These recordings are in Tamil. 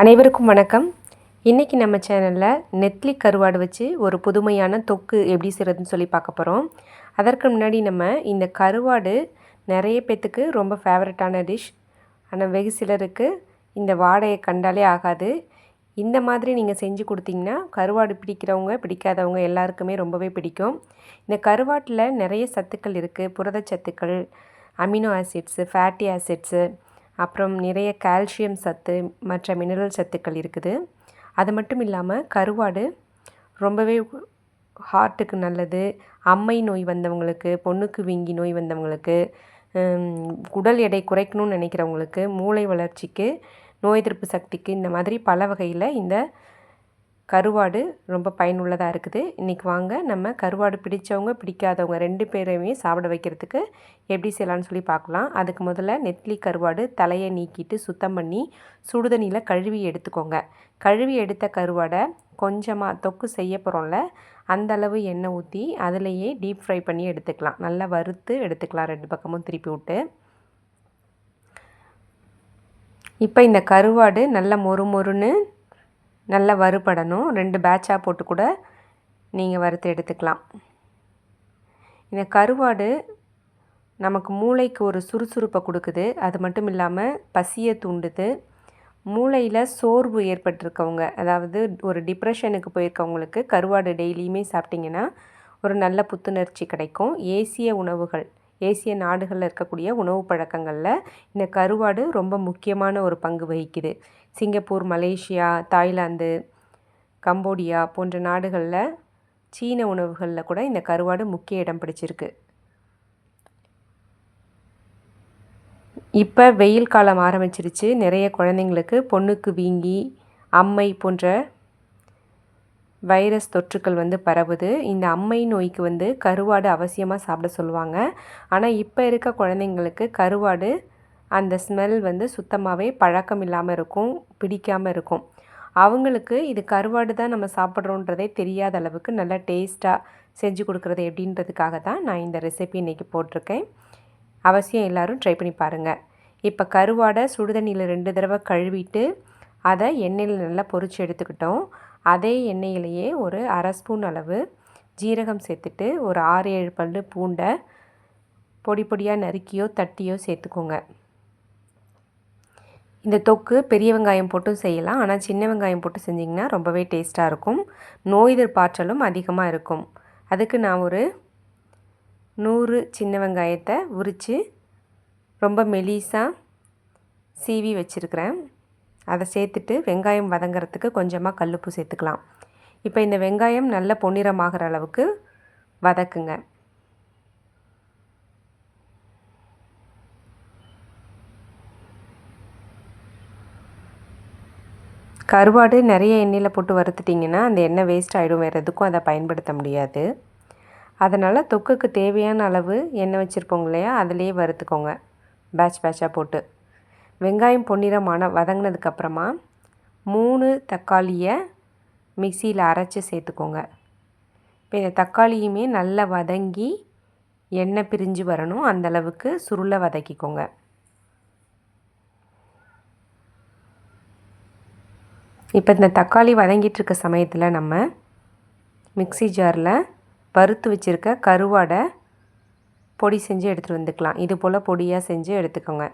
அனைவருக்கும் வணக்கம். இன்றைக்கி நம்ம சேனலில் நெத்லி கருவாடு வச்சு ஒரு புதுமையான தொக்கு எப்படி செய்கிறதுன்னு சொல்லி பார்க்க போகிறோம் அதற்கு முன்னாடி நம்ம இந்த கருவாடு நிறைய பேத்துக்கு ரொம்ப ஃபேவரட்டான டிஷ் ஆனால் வெகு சிலருக்கு இந்த வாடையை கண்டாலே ஆகாது. இந்த மாதிரி நீங்கள் செஞ்சு கொடுத்தீங்கன்னா கருவாடு பிடிக்கிறவங்க பிடிக்காதவங்க எல்லாருக்குமே ரொம்பவே பிடிக்கும். இந்த கருவாட்டில் நிறைய சத்துக்கள் இருக்குது புரதச்சத்துக்கள் அமினோ ஆசிட்ஸு ஃபேட்டி ஆசிட்ஸு அப்புறம் நிறைய கால்சியம் சத்து மற்ற மினரல் சத்துக்கள் இருக்குது. அது மட்டும் இல்லாமல் கருவாடு ரொம்பவே ஹார்ட்டுக்கு நல்லது. அம்மை நோய் வந்தவங்களுக்கு பொண்ணுக்கு வீங்கி நோய் வந்தவங்களுக்கு உடல் எடை குறைக்கணும்னு நினைக்கிறவங்களுக்கு மூளை வளர்ச்சிக்கு நோய் எதிர்ப்பு சக்திக்கு இந்த மாதிரி பல வகையில் இந்த கருவாடு ரொம்ப பயனுள்ளதாக இருக்குது. இன்றைக்கி வாங்க நம்ம கருவாடு பிடித்தவங்க பிடிக்காதவங்க ரெண்டு பேரையுமே சாப்பிட வைக்கிறதுக்கு எப்படி செய்யலான்னு சொல்லி பார்க்கலாம். அதுக்கு முதல்ல நெத்லி கருவாடு தலையை நீக்கிட்டு சுத்தம் பண்ணி சுடுதண்ணியில் கழுவி எடுத்துக்கோங்க. கழுவி எடுத்த கருவாடை கொஞ்சமாக தொக்கு செய்ய போகிறோம்ல அந்தளவு எண்ணெய் ஊற்றி அதிலையே டீப் ஃப்ரை பண்ணி எடுத்துக்கலாம். நல்லா வறுத்து எடுத்துக்கலாம் ரெண்டு பக்கமும் திருப்பி விட்டு. இப்போ இந்த கருவாடு நல்லா மொறு மொறுன்னு நல்லா வறுபடணும். ரெண்டு பேட்சாக போட்டு கூட நீங்கள் வறுத்து எடுத்துக்கலாம். இந்த கருவாடு நமக்கு மூளைக்கு ஒரு சுறுசுறுப்பை கொடுக்குது. அது மட்டும் இல்லாமல் பசியை தூண்டுது. மூளையில் சோர்வு ஏற்பட்டிருக்கவங்க அதாவது ஒரு டிப்ரெஷனுக்கு போயிருக்கவங்களுக்கு கருவாடு டெய்லியுமே சாப்பிட்டிங்கன்னா ஒரு நல்ல புத்துணர்ச்சி கிடைக்கும். ஏசிய உணவுகள் ஏசிய நாடுகளில் இருக்கக்கூடிய உணவு பழக்கங்களில் இந்த கருவாடு ரொம்ப முக்கியமான ஒரு பங்கு வகிக்குது. சிங்கப்பூர் மலேசியா தாய்லாந்து கம்போடியா போன்ற நாடுகளில் சீன உணவுகளில் கூட இந்த கருவாடு முக்கிய இடம் பிடிச்சிருக்கு. இப்போ வெயில் காலம் ஆரம்பிச்சிருச்சு. நிறைய குழந்தைங்களுக்கு பொண்ணுக்கு வீங்கி அம்மை போன்ற வைரஸ் தொற்றுக்கள் வந்து பரவுது. இந்த அம்மை நோய்க்கு வந்து கருவாடு அவசியமாக சாப்பிட சொல்லுவாங்க. ஆனால் இப்போ இருக்க குழந்தைங்களுக்கு கருவாடு அந்த ஸ்மெல் வந்து சுத்தமாகவே பழக்கம் இல்லாமல் இருக்கும் பிடிக்காமல் இருக்கும். அவங்களுக்கு இது கருவாடு தான் நம்ம சாப்பிட்றோன்றதே தெரியாத அளவுக்கு நல்லா டேஸ்ட்டாக செஞ்சு கொடுக்குறது எப்படின்றதுக்காக தான் நான் இந்த ரெசிபி இன்றைக்கி போட்டிருக்கேன். அவசியம் எல்லோரும் ட்ரை பண்ணி பாருங்கள் இப்போ கருவாடை சுடுதண்ணியில் ரெண்டு தடவை கழுவிட்டு அதை எண்ணெயில் நல்லா பொறிச்சு எடுத்துக்கிட்டோம். அதே எண்ணெயிலேயே ஒரு அரை ஸ்பூன் அளவு ஜீரகம் சேர்த்துட்டு ஒரு ஆறு ஏழு பல் பூண்டை பொடி பொடியாக நறுக்கியோ தட்டியோ சேர்த்துக்கோங்க. இந்த தொக்கு பெரிய வெங்காயம் போட்டும் செய்யலாம். ஆனால் சின்ன வெங்காயம் போட்டு செஞ்சிங்கன்னா ரொம்பவே டேஸ்ட்டாக இருக்கும். நோய் எதிர்ப்பாற்றலும் அதிகமாக இருக்கும். அதுக்கு நான் ஒரு நூறு சின்ன வெங்காயத்தை உரித்து ரொம்ப மெலிசாக சீவி வச்சுருக்கிறேன். அதை சேர்த்துட்டு வெங்காயம் வதங்கிறதுக்கு கொஞ்சமாக கல்லுப்பு சேர்த்துக்கலாம். இப்போ இந்த வெங்காயம் நல்ல பொன்னிறமாகிற அளவுக்கு வதக்குங்க. கருவாடு நிறைய எண்ணெயில் போட்டு வறுத்துட்டிங்கன்னா அந்த எண்ணெய் வேஸ்ட் ஆகிடும் வேறு எதுக்கும் அதை பயன்படுத்த முடியாது. அதனால் தொக்குக்கு தேவையான அளவு எண்ணெய் வச்சுருப்போங்க இல்லையா அதிலேயே வறுத்துக்கோங்க. பேட்ச் பேட்சாக போட்டு. வெங்காயம் பொன்னிறமான வதங்கினதுக்கப்புறமா மூணு தக்காளியை மிக்சியில் அரைச்சி சேர்த்துக்கோங்க. இப்போ இந்த தக்காளியுமே நல்லா வதங்கி எண்ணெய் பிரிஞ்சு வரணும். அந்தளவுக்கு சுருளை வதக்கிக்கோங்க. இப்போ இந்த தக்காளி வதங்கிட்டு இருக்க சமயத்தில் நம்ம மிக்சி ஜாரில் வறுத்து வச்சுருக்க கருவாடை பொடி செஞ்சு எடுத்துகிட்டு வந்துக்கலாம். இது போல் பொடியாக செஞ்சு எடுத்துக்கோங்க.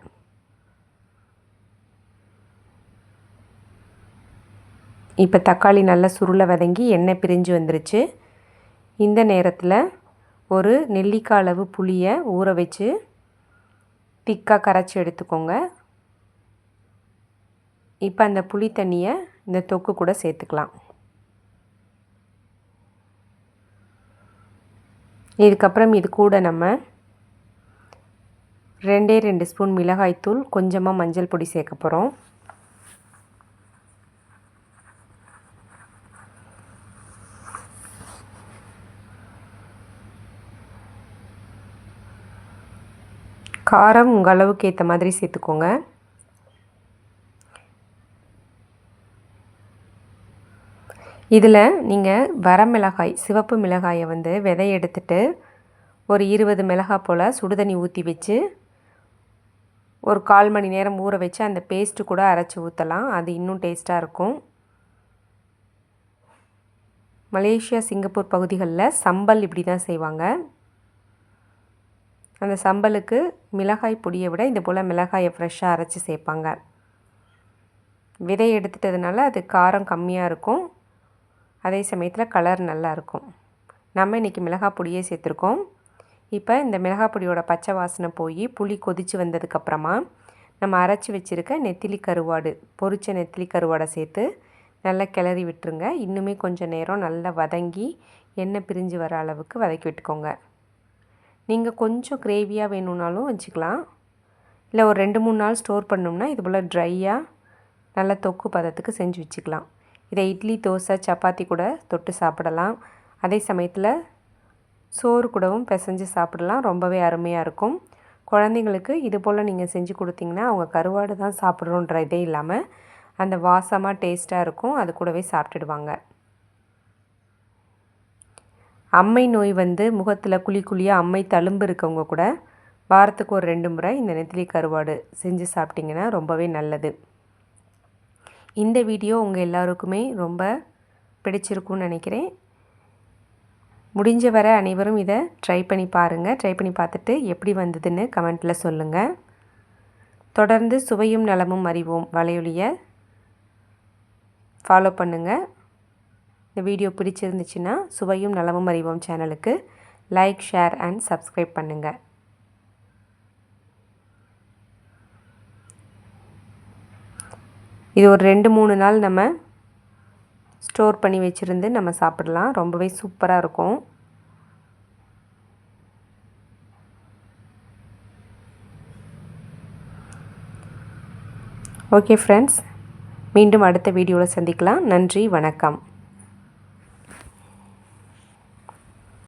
இப்போ தக்காளி நல்லா சுருளை வதங்கி எண்ணெய் பிரிஞ்சு வந்துருச்சு. இந்த நேரத்தில் ஒரு நெல்லிக்காய் அளவு புளியை ஊற வச்சு திக்காக கரைச்சி எடுத்துக்கோங்க. இப்போ அந்த புளி தண்ணியை இந்த தொக்கு கூட சேர்த்துக்கலாம். இதுக்கப்புறம் இது கூட நம்ம ரெண்டே ரெண்டு ஸ்பூன் மிளகாய்த்தூள் கொஞ்சமாக மஞ்சள் பொடி சேர்க்க போகிறோம் காரம் உங்கள் அளவுக்கு ஏற்ற மாதிரி சேர்த்துக்கோங்க. இதில் நீங்கள் வரமிளகாய் சிவப்பு மிளகாயை வந்து விதை எடுத்துட்டு ஒரு இருபது மிளகாய் போல் சுடுதண்ணி ஊற்றி வச்சு ஒரு கால் மணி நேரம் ஊற வச்சு அந்த பேஸ்ட்டு கூட அரைச்சி ஊற்றலாம் அது இன்னும் டேஸ்ட்டாக இருக்கும். மலேசியா சிங்கப்பூர் பகுதிகளில் சம்பல் இப்படி தான் செய்வாங்க. அந்த சம்பலுக்கு மிளகாய் பொடியை விட இந்த போல் மிளகாயை ஃப்ரெஷ்ஷாக அரைச்சி சேர்ப்பாங்க. விதை எடுத்துட்டதுனால அது காரம் கம்மியாக இருக்கும். அதே சமயத்தில் கலர் நல்லாயிருக்கும் நம்ம இன்றைக்கி மிளகாய் பொடியே சேர்த்துருக்கோம். இப்போ இந்த மிளகாய் பொடியோட பச்சை வாசனை போய் புளி கொதித்து வந்ததுக்கப்புறமா நம்ம அரைச்சி வச்சுருக்க நெத்திலி கருவாடு பொரிச்ச நெத்திலி கருவாடை சேர்த்து நல்லா கிளறி விட்டுருங்க. இன்னுமே கொஞ்சம் நேரம் நல்லா வதங்கி எண்ணெய் பிரிஞ்சு வர அளவுக்கு வதக்கி விட்டுக்கோங்க. நீங்கள் கொஞ்சம் கிரேவியாக வேணும்னாலும் வச்சுக்கலாம். இல்லை ஒரு ரெண்டு மூணு நாள் ஸ்டோர் பண்ணோம்னா இது போல் ட்ரையாக நல்ல தொக்கு பதத்துக்கு செஞ்சு வச்சுக்கலாம். இதை இட்லி தோசை சப்பாத்தி கூட தொட்டு சாப்பிடலாம். அதே சமயத்தில் சோறு கூடவும் பிசைஞ்சு சாப்பிடலாம். ரொம்பவே அருமையாக இருக்கும். குழந்தைங்களுக்கு இது போல் நீங்கள் செஞ்சு கொடுத்தீங்கன்னா அவங்க கருவாடு தான் சாப்பிட்றோன்ற இதே இல்லாமல் அந்த வாசமாக டேஸ்ட்டாக இருக்கும். அது கூடவே சாப்பிட்டுடுவாங்க. அம்மை நோய் வந்து முகத்தில் குழி குழியாக அம்மை தழும்பு இருக்கவங்க கூட வாரத்துக்கு ஒரு ரெண்டு முறை இந்த நெத்திலி கருவாடு செஞ்சு சாப்பிட்டிங்கன்னா ரொம்பவே நல்லது. இந்த வீடியோ உங்கள் எல்லாருக்குமே ரொம்ப பிடிச்சிருக்குன்னு நினைக்கிறேன். முடிஞ்ச வரை அனைவரும் இதை ட்ரை பண்ணி பாருங்கள் ட்ரை பண்ணி பார்த்துட்டு எப்படி வந்ததுன்னு கமெண்ட்டில் சொல்லுங்கள் தொடர்ந்து சுவையும் நலமும் அறிவோம். வலையொலியை ஃபாலோ பண்ணுங்கள் இந்த வீடியோ பிடிச்சிருந்துச்சுன்னா சுவையும் நலமும் அறிவோம் சேனலுக்கு. லைக் ஷேர் அண்ட் சப்ஸ்கிரைப் பண்ணுங்கள் இது ஒரு ரெண்டு மூணு நாள் நம்ம ஸ்டோர் பண்ணி வச்சுருந்து நம்ம சாப்பிடலாம். ரொம்பவே சூப்பராக இருக்கும். ஓகே ஃப்ரெண்ட்ஸ் மீண்டும் அடுத்த வீடியோவில் சந்திக்கலாம். நன்றி வணக்கம்.